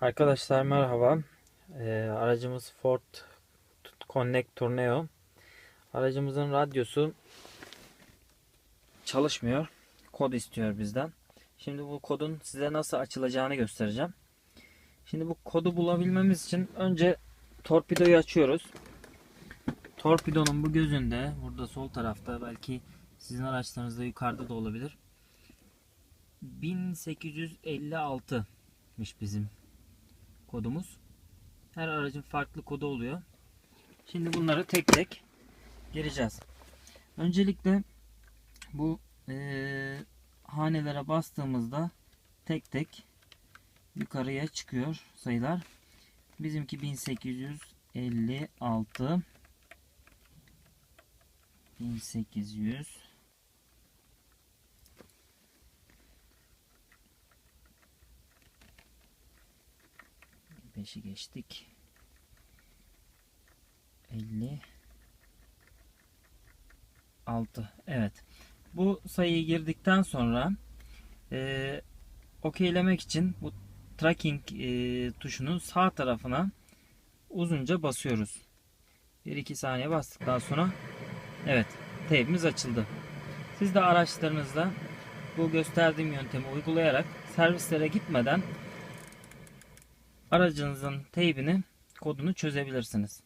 Arkadaşlar merhaba. Ee, aracımız Ford Connect Tourneo. Aracımızın radyosu çalışmıyor. Kod istiyor bizden. Şimdi bu kodun size nasıl açılacağını göstereceğim. Şimdi bu kodu bulabilmemiz için önce torpidoyu açıyoruz. Torpidonun bu gözünde, burada sol tarafta belki sizin araçlarınızda yukarıda da olabilir. 1856'mış bizim kodumuz. Her aracın farklı kodu oluyor. Şimdi bunları tek tek gireceğiz. Öncelikle bu eee, hanelere bastığımızda tek tek yukarıya çıkıyor sayılar. Bizimki 1856 1800 5'i geçtik. 56 Evet. Bu sayıyı girdikten sonra e, okeylemek için bu tracking e, tuşunun sağ tarafına uzunca basıyoruz. 1-2 saniye bastıktan sonra evet teybimiz açıldı. Siz de araçlarınızda bu gösterdiğim yöntemi uygulayarak servislere gitmeden aracınızın teybini kodunu çözebilirsiniz.